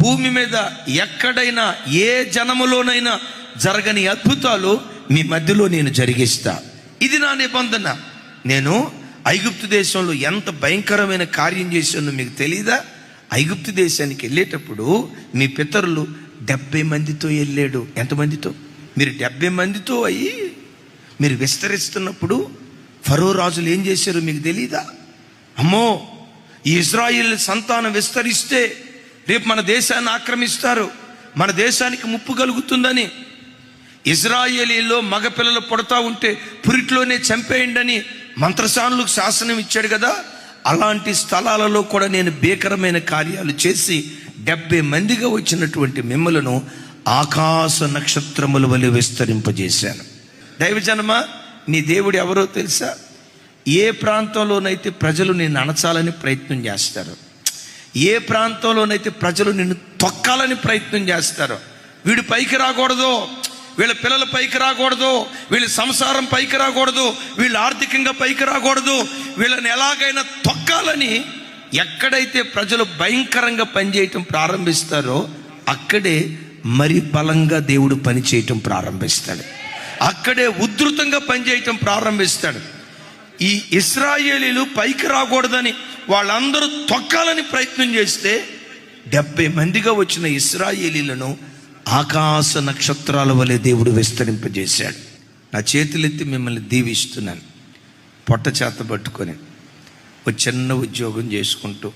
భూమి మీద ఎక్కడైనా ఏ జనములోనైనా జరగని అద్భుతాలు మీ మధ్యలో నేను జరిగిస్తా. ఇది నా నిబంధన. నేను ఐగుప్తు దేశంలో ఎంత భయంకరమైన కార్యం చేశానో మీకు తెలీదా? ఐగుప్తు దేశానికి వెళ్ళేటప్పుడు మీ పితరులు డెబ్బై మందితో వెళ్ళాడు. ఎంతమందితో మీరు డెబ్బై మందితో అయ్యి మీరు విస్తరిస్తున్నప్పుడు ఫరో రాజులు ఏం చేశారు మీకు తెలీదా? అమ్మో ఈ ఇజ్రాయిల్ సంతానం విస్తరిస్తే రేపు మన దేశాన్ని ఆక్రమిస్తారు. మన దేశానికి ముప్పు కలుగుతుందని. ఇజ్రాయేలీలో మగపిల్లలు పడతా ఉంటే పురిట్లోనే చంపేయండి అని మంత్రసానులకు శాసనం ఇచ్చాడు కదా. అలాంటి స్థలాలలో కూడా నేను భీకరమైన కార్యాలు చేసి డెబ్బై మందిగా వచ్చినటువంటి మిమ్మలను ఆకాశ నక్షత్రముల వలె విస్తరింపజేశాను. దైవజనమ నీ దేవుడు ఎవరో తెలుసా? ఏ ప్రాంతంలోనైతే ప్రజలు నేను అణచాలని ప్రయత్నం చేస్తారు? ఏ ప్రాంతంలోనైతే ప్రజలు నిన్ను తొక్కాలని ప్రయత్నం చేస్తారో వీడు పైకి రాకూడదు వీళ్ళ పిల్లల పైకి రాకూడదు వీళ్ళ సంసారం పైకి రాకూడదు వీళ్ళు ఆర్థికంగా పైకి రాకూడదు వీళ్ళని ఎలాగైనా తొక్కాలని ఎక్కడైతే ప్రజలు భయంకరంగా పనిచేయటం ప్రారంభిస్తారో అక్కడే మరి బలంగా దేవుడు పనిచేయటం ప్రారంభిస్తాడు. అక్కడే ఉధృతంగా పనిచేయటం ప్రారంభిస్తాడు. ఈ ఇస్రాయేలీలు పైకి రాకూడదని వాళ్ళందరూ తొక్కాలని ప్రయత్నం చేస్తే డెబ్బై మందిగా వచ్చిన ఇస్రాయేలీలను ఆకాశ నక్షత్రాల వలె దేవుడు విస్తరింపజేశాడు. నా చేతులెత్తి మిమ్మల్ని దీవిస్తున్నాను. పొట్ట చేత పట్టుకొని ఒక చిన్న ఉద్యోగం చేసుకుంటూ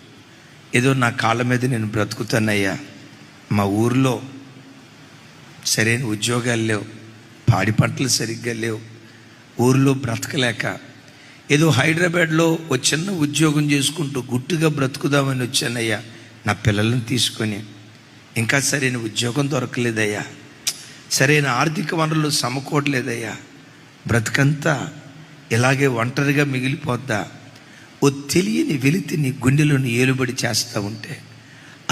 ఏదో నా కాళ్ళ మీద నేను బ్రతుకుతానయ్యా. మా ఊర్లో సరైన ఉద్యోగాలు లేవు పాడి పంటలు సరిగ్గా లేవు ఊర్లో బ్రతకలేక ఏదో హైదరాబాద్లో ఒక చిన్న ఉద్యోగం చేసుకుంటూ గుట్టుగా బ్రతుకుదామని వచ్చానయ్యా. నా పిల్లలను తీసుకొని. ఇంకా సరైన ఉద్యోగం దొరకలేదయ్యా. సరైన ఆర్థిక వనరులు సమకూడలేదయ్యా బ్రతుకంతా ఇలాగే ఒంటరిగా మిగిలిపోద్దా? ఓ తెలియని వెలితిని గుండెలను ఏలుబడి చేస్తూ ఉంటే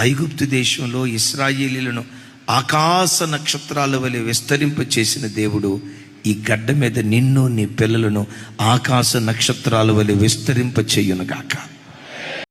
ఐగుప్తు దేశంలో ఇస్రాయేలీలను ఆకాశ నక్షత్రాల వలె విస్తరింప చేసిన దేవుడు ఈ గడ్డ మీద నిన్ను నీ పిల్లలను ఆకాశ నక్షత్రాల వలె విస్తరింప చేయునుగాక